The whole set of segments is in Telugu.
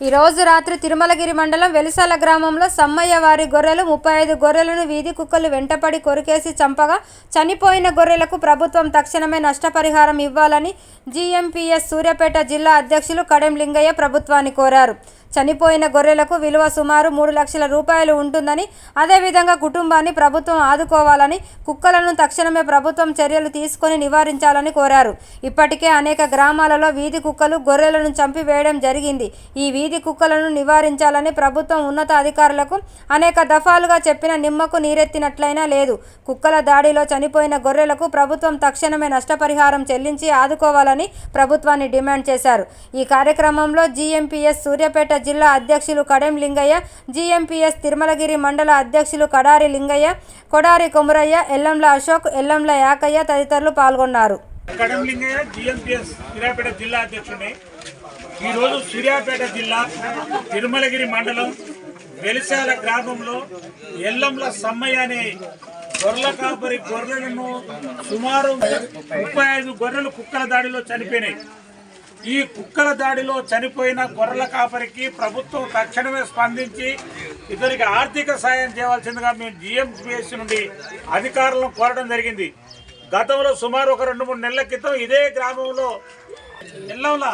ఈ రోజు రాత్రి తిరుమలగిరి మండలం వెలిసాల గ్రామంలో సమ్మయ్య వారి గొర్రెలు ముప్పై ఐదు గొర్రెలను వీధి కుక్కలు వెంటపడి కొరికేసి చంపగా చనిపోయిన గొర్రెలకు ప్రభుత్వం తక్షణమే నష్టపరిహారం ఇవ్వాలని జీఎంపీఎస్ సూర్యాపేట జిల్లా అధ్యక్షులు కడెం లింగయ్య ప్రభుత్వాన్ని కోరారు. చనిపోయిన గొర్రెలకు విలువ సుమారు మూడు లక్షల రూపాయలు ఉంటుందని అదేవిధంగా కుటుంబాన్ని ప్రభుత్వం ఆదుకోవాలని కుక్కలను తక్షణమే ప్రభుత్వం చర్యలు తీసుకొని నివారించాలని కోరారు. ఇప్పటికే అనేక గ్రామాలలో వీధి కుక్కలు గొర్రెలను చంపివేయడం జరిగింది. ఈ వీధి కుక్కలను నివారించాలని ప్రభుత్వం ఉన్నత అధికారులకు అనేక దఫాలుగా చెప్పిన నిమ్మకు నీరెత్తినట్లయినా లేదు. కుక్కల దాడిలో చనిపోయిన గొర్రెలకు ప్రభుత్వం తక్షణమే నష్టపరిహారం చెల్లించి ఆదుకోవాలని ప్రభుత్వాన్ని డిమాండ్ చేశారు. ఈ కార్యక్రమంలో జీఎంపీఎస్ సూర్యాపేట జిల్లా అధ్యక్షులు కడెం లింగయ్య జీఎంపీఎస్ తిరుమలగిరి మండల అధ్యక్షులు కడారి లింగయ్య కొడారి కొమురయ్య ఎల్లంల అశోక్ ఎల్లంల యాకయ్య తదితరులు పాల్గొన్నారు. కడంలింగయ్య జిఎంపిఎస్ సూర్యాపేట జిల్లా అధ్యక్షుడిని ఈరోజు సూర్యాపేట జిల్లా తిరుమలగిరి మండలం వెలిశాల గ్రామంలో ఎల్లంల సమ్మయ్య అనే గొర్రెల కాపరి గొర్రెలను సుమారు ముప్పై ఐదు గొర్రెలు కుక్కల దాడిలో చనిపోయినాయి. ఈ కుక్కల దాడిలో చనిపోయిన గొర్రెల కాపరికి ప్రభుత్వం తక్షణమే స్పందించి ఇతనికి ఆర్థిక సాయం చేయవలసిందిగా మేము జిఎంపిఎస్ నుండి అధికారులను కోరడం జరిగింది. గతంలో సుమారు ఒక రెండు మూడు నెలల క్రితం ఇదే గ్రామంలో ఎల్లంలా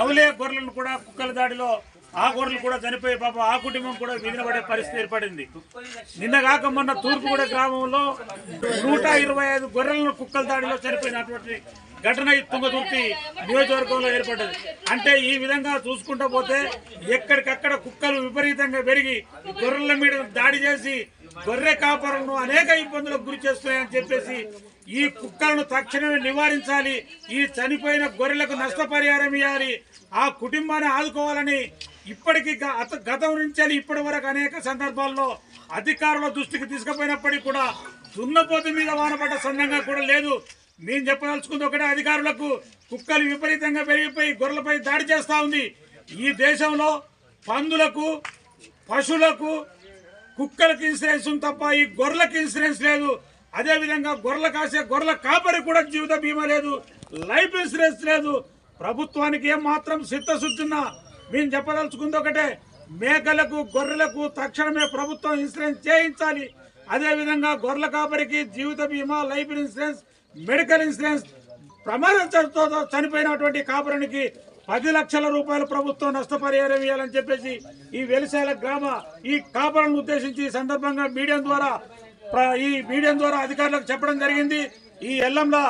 అవలే గొర్రెలను కూడా కుక్కల దాడిలో ఆ గొర్రెలు కూడా చనిపోయి పాప ఆ కుటుంబం కూడా వీధిన పడే పరిస్థితి ఏర్పడింది. నిన్న కాక మొన్న తూర్పుగూడ గ్రామంలో నూట ఇరవై ఐదు గొర్రెలను కుక్కల దాడిలో చనిపోయినటువంటి ఘటన తుంగతుర్తి నియోజకవర్గంలో ఏర్పడ్డది. అంటే ఈ విధంగా చూసుకుంటూ పోతే ఎక్కడికక్కడ కుక్కలు విపరీతంగా పెరిగి గొర్రెల మీద దాడి చేసి గొర్రె కాపరులను అనేక ఇబ్బందులకు గురి చేస్తున్నాయని చెప్పేసి ఈ కుక్కలను తక్షణమే నివారించాలి ఈ చనిపోయిన గొర్రెలకు నష్టపరిహారం ఇవ్వాలి ఆ కుటుంబాన్ని ఆదుకోవాలని ఇప్పటికీ గ- అత- గతం నుంచి ఇప్పటి వరకు అనేక సందర్భాల్లో అధికారుల దృష్టికి తీసుకుపోయినప్పటికీ కూడా దున్నపోతు మీద వానపడ్డ సందంగా కూడా లేదు. నేను చెప్పదలుచుకుంది ఒకటే అధికారులకు కుక్కలు విపరీతంగా పెరిగిపోయి గొర్రెలపై దాడి చేస్తూ ఉంది. ఈ దేశంలో పందులకు పశువులకు కుక్కలకి ఇన్సూరెన్స్ ఉంది తప్ప ఈ గొర్రెలకు ఇన్సూరెన్స్ లేదు. అదేవిధంగా గొర్రెలు గొర్రెల కాసే గొర్రెల కాపరి కూడా జీవిత బీమా లేదు లైఫ్ ఇన్సూరెన్స్ లేదు. ప్రభుత్వానికి ఏం మాత్రం చిత్తశుద్ధిన్నా మేము చెప్పదలుచుకుంది ఒకటే మేకలకు గొర్రెలకు తక్షణమే ప్రభుత్వం ఇన్సూరెన్స్ చేయించాలి. అదే విధంగా గొర్రెల కాపరికి జీవిత బీమా లైఫ్ ఇన్సూరెన్స్ మెడికల్ ఇన్సూరెన్స్ ప్రమాదంతో చనిపోయినటువంటి కాపురానికి పది లక్షల రూపాయల ప్రభుత్వం నష్టపరిహారం ఇవ్వాలని చెప్పేసి ఈ వెలిశాల గ్రామ ఈ కాపురాలను ఉద్దేశించి ఈ సందర్భంగా మీడియం ద్వారా ఈ మీడియం ద్వారా అధికారులకు చెప్పడం జరిగింది. ఈ ఎల్లంలో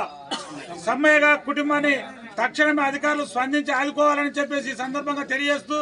సమ్మయ్యగా కుటుంబాన్ని తక్షణమే అధికారులు స్పందించి ఆదుకోవాలని చెప్పేసి ఈ సందర్భంగా తెలియజేస్తూ